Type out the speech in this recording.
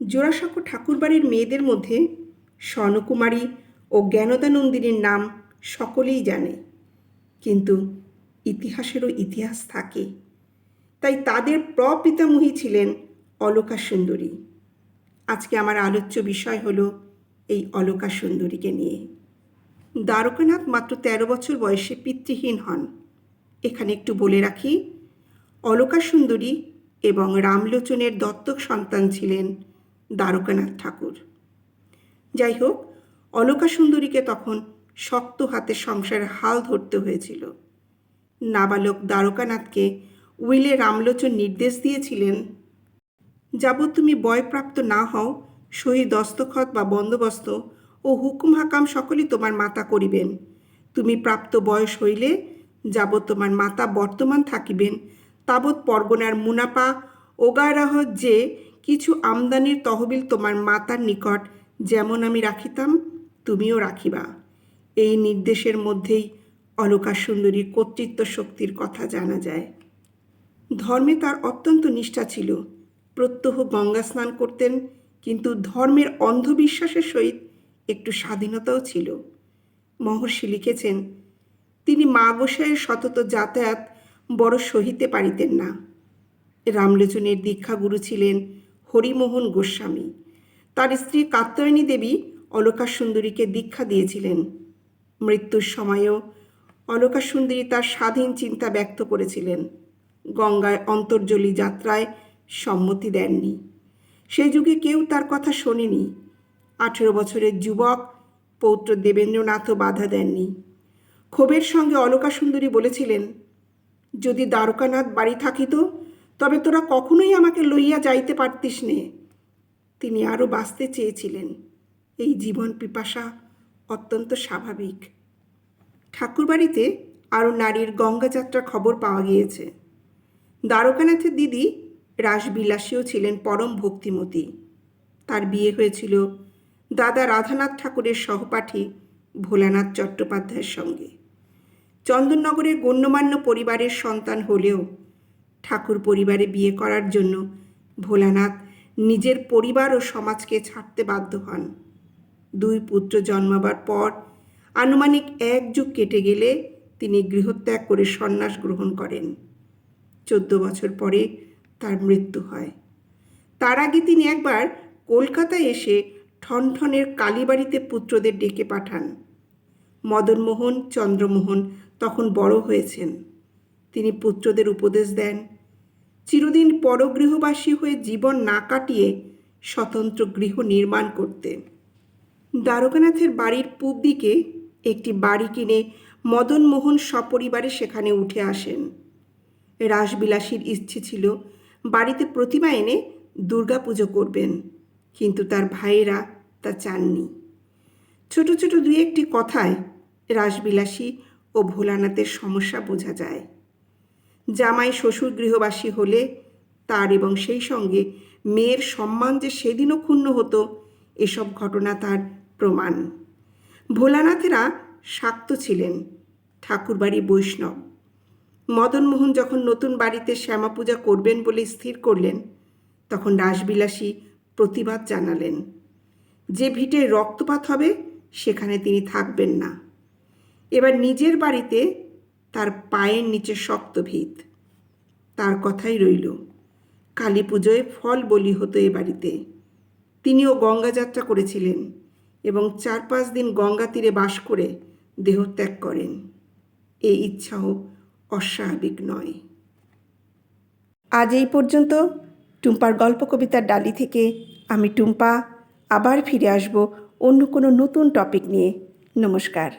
জোড়াসাঁকো ঠাকুরবাড়ির মেয়েদের মধ্যে স্বর্ণকুমারী ও জ্ঞানদানন্দিনীর নাম সকলেই জানে। কিন্তু ইতিহাসেরও ইতিহাস থাকে। তাই তাদের প্রপিতামহী ছিলেন অলকা সুন্দরী। আজকে আমার আলোচ্য বিষয় হলো এই অলকা সুন্দরীকে নিয়ে। দ্বারকানাথ মাত্র তেরো বছর বয়সে পিতৃহীন হন। এখানে একটু বলে রাখি, অলকা সুন্দরী এবং রামলোচনের দত্তক সন্তান ছিলেন দ্বারকানাথ ঠাকুর। যাই হোক, অলকা সুন্দরীকে তখন শক্ত হাতে সংসারের হাল ধরতে হয়েছিল। নাবালক দ্বারকানাথকে উইলে রামলোচন নির্দেশ দিয়েছিলেন, যাবৎ তুমি বয়প্রাপ্ত না হও সহি দস্তখত বা বন্দোবস্ত ও হুকুম হাকাম সকলই তোমার মাতা করিবেন। তুমি প্রাপ্ত বয়স হইলে যাবৎ তোমার মাতা বর্তমান থাকিবেন, তাবৎ পরগনার মুনাপা ওগারাহ যে কিছু আমদানির তহবিল তোমার মাতার নিকট, যেমন আমি রাখিতাম, তুমিও রাখিবা। এই নির্দেশের মধ্যেই অলকা সুন্দরীর কর্তৃত্ব শক্তির কথা জানা যায়। ধর্মে তার অত্যন্ত নিষ্ঠা ছিল। প্রত্যহ গঙ্গা স্নান করতেন, কিন্তু ধর্মের অন্ধবিশ্বাসের সহিত একটু স্বাধীনতাও ছিল। মহর্ষি লিখেছেন, তিনি মা গোসাইয়ের সতত যাতায়াত বড় সহিতে পারিতেন না। রামলোচনের দীক্ষাগুরু ছিলেন হরিমোহন গোস্বামী। তার স্ত্রী কাত্যায়নী দেবী অলকা সুন্দরীকে দীক্ষা দিয়েছিলেন। মৃত্যুর সময়ও অলকা সুন্দরী তার স্বাধীন চিন্তা ব্যক্ত করেছিলেন। গঙ্গায় অন্তর্জলী যাত্রায় সম্মতি দেননি। সেই যুগে কেউ তার কথা শোনেনি। আঠেরো বছরের যুবক পৌত্র দেবেন্দ্রনাথও বাধা দেননি। ক্ষোভের সঙ্গে অলকা সুন্দরী বলেছিলেন, যদি দ্বারকানাথ বাড়ি থাকিত তবে তোরা কখনোই আমাকে লইয়া যাইতে পারতিস নে। তিনি আরও বাঁচতে চেয়েছিলেন। এই জীবন পিপাসা অত্যন্ত স্বাভাবিক। ঠাকুরবাড়িতে আরও নারীর গঙ্গাযাত্রার খবর পাওয়া গিয়েছে। দ্বারকানাথের দিদি রাসবিলাসীও ছিলেন পরম ভক্তিমতী। তার বিয়ে হয়েছিল দাদা রাধানাথ ঠাকুরের সহপাঠী ভোলানাথ চট্টোপাধ্যায়ের সঙ্গে। চন্দননগরের গণ্যমান্য পরিবারের সন্তান হলেও ঠাকুর পরিবারে বিয়ে করার জন্য ভোলানাথ নিজের পরিবার ও সমাজকে ছাড়তে বাধ্য হন। দুই পুত্র জন্মাবার পর আনুমানিক এক যুগ কেটে গেলে তিনি গৃহত্যাগ করে সন্ন্যাস গ্রহণ করেন। চোদ্দ বছর পরে তার মৃত্যু হয়। তার আগে তিনি একবার কলকাতায় এসে ঠনঠনের কালীবাড়িতে পুত্রদের ডেকে পাঠান। মদনমোহন, চন্দ্রমোহন তখন বড় হয়েছেন। তিনি পুত্রদের উপদেশ দেন। চিরদিন পরগৃহবাসী হয়ে জীবন না কাটিয়ে স্বতন্ত্র গৃহ নির্মাণ করতে দ্বারকানাথের বাড়ির পূব দিকে একটি বাড়ি কিনে মদনমোহন সপরিবারে সেখানে উঠে আসেন। রাসবিলাসীর ইচ্ছে ছিল বাড়িতে প্রতিমা এনে দুর্গাপুজো করবেন, কিন্তু তার ভাইয়েরা তা চাননি। ছোট ছোট দুই একটি কথায় রাসবিলাসী ও ভোলানাথের সমস্যা বোঝা যায়। জামাই শ্বশুর গৃহবাসী হলে তার এবং সেই সঙ্গে মেয়ের সম্মান যে সেদিনও ক্ষুণ্ণ হতো, এসব ঘটনা তার প্রমাণ। ভোলানাথেরা শাক্ত ছিলেন ঠাকুরবাড়ি বৈষ্ণব। মদনমোহন যখন নতুন বাড়িতে শ্যামা পূজা করবেন বলে স্থির করলেন, তখন রাসবিলাসী প্রতিবাদ জানালেন, যে ভিটে রক্তপাত হবে, সেখানে তিনি থাকবেন না। এবার নিজের বাড়িতে তার পায়ের নিচে শক্ত ভিত। তার কথাই রইল, কালী পুজোয় ফল বলি হতো এ বাড়িতে। তিনিও গঙ্গা যাত্রা করেছিলেন এবং চার পাঁচ দিন গঙ্গা তীরে বাস করে দেহত্যাগ করেন। এই ইচ্ছাও অস্বাভাবিক নয়। আজ এই পর্যন্ত টুম্পার গল্প কবিতার ডালি থেকে আমি টুম্পা, আবার ফিরে আসব অন্য কোনো নতুন টপিক নিয়ে। নমস্কার।